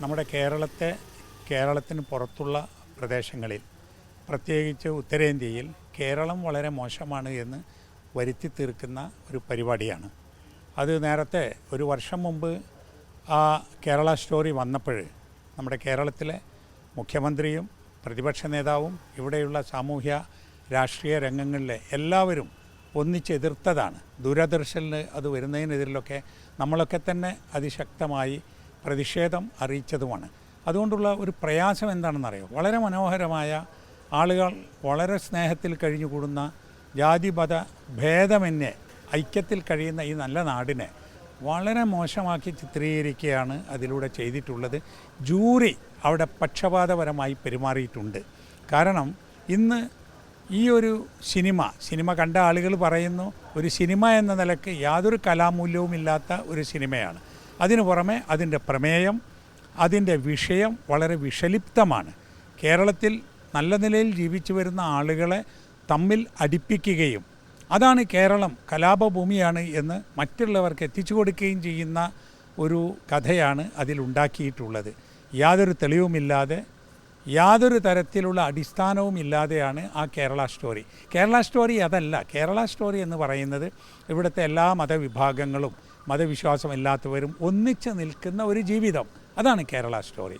നമ്മുടെ കേരളത്തെ കേരളത്തിന് പുറത്തുള്ള പ്രദേശങ്ങളിൽ പ്രത്യേകിച്ച് ഉത്തരേന്ത്യയിൽ കേരളം വളരെ മോശമാണ് എന്ന് വരുത്തി തീർക്കുന്ന ഒരു പരിപാടിയാണ്. അത് നേരത്തെ ഒരു വർഷം മുമ്പ് ആ കേരള സ്റ്റോറി വന്നപ്പോൾ നമ്മുടെ കേരളത്തിലെ മുഖ്യമന്ത്രിയും പ്രതിപക്ഷ നേതാവും ഇവിടെയുള്ള സാമൂഹ്യ രാഷ്ട്രീയ രംഗങ്ങളിലെ എല്ലാവരും ഒന്നിച്ചെതിർത്തതാണ് ദൂരദർശനിൽ അത് വരുന്നതിനെതിരിലൊക്കെ നമ്മളൊക്കെ തന്നെ അതിശക്തമായി പ്രതിഷേധം അറിയിച്ചതുമാണ്. അതുകൊണ്ടുള്ള ഒരു പ്രയാസം എന്താണെന്നറിയോ? വളരെ മനോഹരമായ ആളുകൾ വളരെ സ്നേഹത്തിൽ കഴിഞ്ഞുകൂടുന്ന ജാതിമത ഭേദമന്യേ ഐക്യത്തിൽ കഴിയുന്ന ഈ നല്ല നാടിനെ വളരെ മോശമാക്കി ചിത്രീകരിക്കുകയാണ് അതിലൂടെ ചെയ്തിട്ടുള്ളത്. ജൂറി അവിടെ പക്ഷപാതപരമായി പെരുമാറിയിട്ടുണ്ട്. കാരണം ഇന്ന് ഈ ഒരു സിനിമ സിനിമ കണ്ട ആളുകൾ പറയുന്നു ഒരു സിനിമ എന്ന നിലയ്ക്ക് യാതൊരു കലാമൂല്യവുമില്ലാത്ത ഒരു സിനിമയാണ്. അതിനു പുറമെ അതിന്റെ പ്രമേയം അതിന്റെ വിഷയം വളരെ വിഷലിപ്തമാണ്. കേരളത്തിൽ നല്ല നിലയിൽ ജീവിച്ചു വരുന്ന ആളുകളെ തമ്മിൽ അടിപ്പിക്കുകയും അതാണ് കേരളം കലാപഭൂമിയാണ് എന്ന് മറ്റുള്ളവർക്ക് എത്തിച്ചു കൊടുക്കുകയും ചെയ്യുന്ന ഒരു കഥയാണ് അതിലുണ്ടാക്കിയിട്ടുള്ളത്. യാതൊരു തെളിവുമില്ലാതെ യാതൊരു തരത്തിലുള്ള അടിസ്ഥാനവും ഇല്ലാതെയാണ് ആ കേരള സ്റ്റോറി. കേരള സ്റ്റോറി അതല്ല. കേരള സ്റ്റോറി എന്ന് പറയുന്നത് ഇവിടുത്തെ എല്ലാ മതവിഭാഗങ്ങളും മതവിശ്വാസമില്ലാത്തവരും ഒന്നിച്ച് നിൽക്കുന്ന ഒരു ജീവിതം. അതാണ് കേരള സ്റ്റോറി.